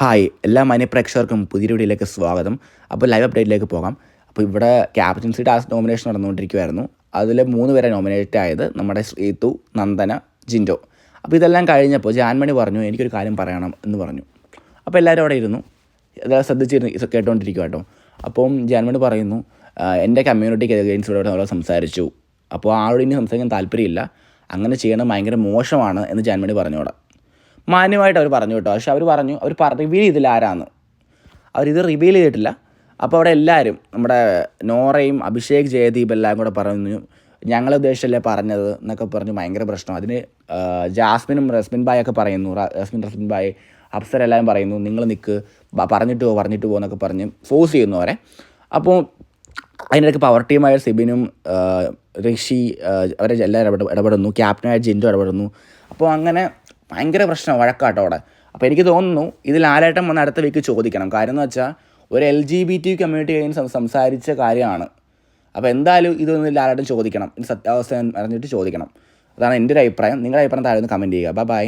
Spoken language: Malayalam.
ഹായ് എല്ലാ മാന്യ പ്രേക്ഷകർക്കും പുതിയ വീഡിയോയിലേക്ക് സ്വാഗതം. അപ്പോൾ ലൈവ് അപ്ഡേറ്റിലേക്ക് പോകാം. അപ്പോൾ ഇവിടെ ക്യാപ്റ്റൻസി ടാസ്ക് നോമിനേഷൻ നടന്നുകൊണ്ടിരിക്കുമായിരുന്നു അതിൽ മൂന്ന് പേരെ നോമിനേറ്റ് ആയത് നമ്മുടെ ശ്രീതു നന്ദന ജിൻഡോ. അപ്പോൾ ഇതെല്ലാം കഴിഞ്ഞപ്പോൾ ജാൻമണി പറഞ്ഞു എനിക്കൊരു കാര്യം പറയണം എന്ന് പറഞ്ഞു. അപ്പോൾ എല്ലാവരും അവിടെ ഇരുന്നു. അത് ശ്രദ്ധിച്ചിരുന്നു ഇത് കേട്ടോണ്ടിരിക്കുക കേട്ടോ അപ്പം ജാൻമണി പറയുന്നു എന്റെ കമ്മ്യൂണിറ്റിക്ക് എഗെയിൻസ്റ്റ് അവിടെ സംസാരിച്ചു. അപ്പോൾ ആളോട് ഇനി സംസാരിക്കാൻ താല്പര്യമില്ല. അങ്ങനെ ചെയ്യണം ഭയങ്കര മോശമാണ് എന്ന് ജാൻമണി പറഞ്ഞു അവിടെ മാന്യമായിട്ട് അവർ പറഞ്ഞു കേട്ടോ. പക്ഷെ അവർ പറഞ്ഞു അവർ റിവീൽ ചെയ്തില്ല ആരാന്ന്. അവരിത് റിവീൽ ചെയ്തിട്ടില്ല. അപ്പോൾ അവിടെ എല്ലാവരും നമ്മുടെ നോറയും അഭിഷേക് ജയദീപ് എല്ലാം കൂടെ പറഞ്ഞു ഞങ്ങൾ ഉദ്ദേശിച്ചല്ലേ പറഞ്ഞത് എന്നൊക്കെ പറഞ്ഞ് ഭയങ്കര പ്രശ്നം. അതിന് ജാസ്മിനും റസ്മിൻ ബായ് ഒക്കെ പറയുന്നു റസ്മിൻ റസ്മിൻ ബായ് അപ്സർ എല്ലാവരും പറയുന്നു നിങ്ങൾ നിൽക്ക് പറഞ്ഞിട്ട് പോ പറഞ്ഞിട്ട് പോ എന്നൊക്കെ പറഞ്ഞ് ഫോഴ്സ് ചെയ്യുന്നു അവരെ. അപ്പോൾ അതിനിടയ്ക്ക് പവർ ടീമായ സിബിനും ഋഷി അവരെ എല്ലാവരും ഇടപെട ഇടപെടുന്നു. ക്യാപ്റ്റനായ ജിൻഡോ ഇടപെടുന്നു. അപ്പോൾ അങ്ങനെ ഭയങ്കര പ്രശ്നം വഴക്കാട്ടോ അവിടെ. അപ്പോൾ എനിക്ക് തോന്നുന്നു ഇതിൽ ആരായിട്ടും വന്ന് അടുത്ത വീക്ക് ചോദിക്കണം. കാര്യം എന്ന് വെച്ചാൽ ഒരു L G B T community കഴിഞ്ഞ് സംസാരിച്ച കാര്യമാണ്. അപ്പോൾ എന്തായാലും ഇതൊന്നും ലാലേട്ടൻ ചോദിക്കണം. ഇത് സത്യാവസ്ഥ അറിഞ്ഞിട്ട് ചോദിക്കണം. അതാണ് എന്റെ ഒരു അഭിപ്രായം. നിങ്ങളുടെ അഭിപ്രായം താഴെ ഒന്ന് കമന്റ് ചെയ്യുക. Bye bye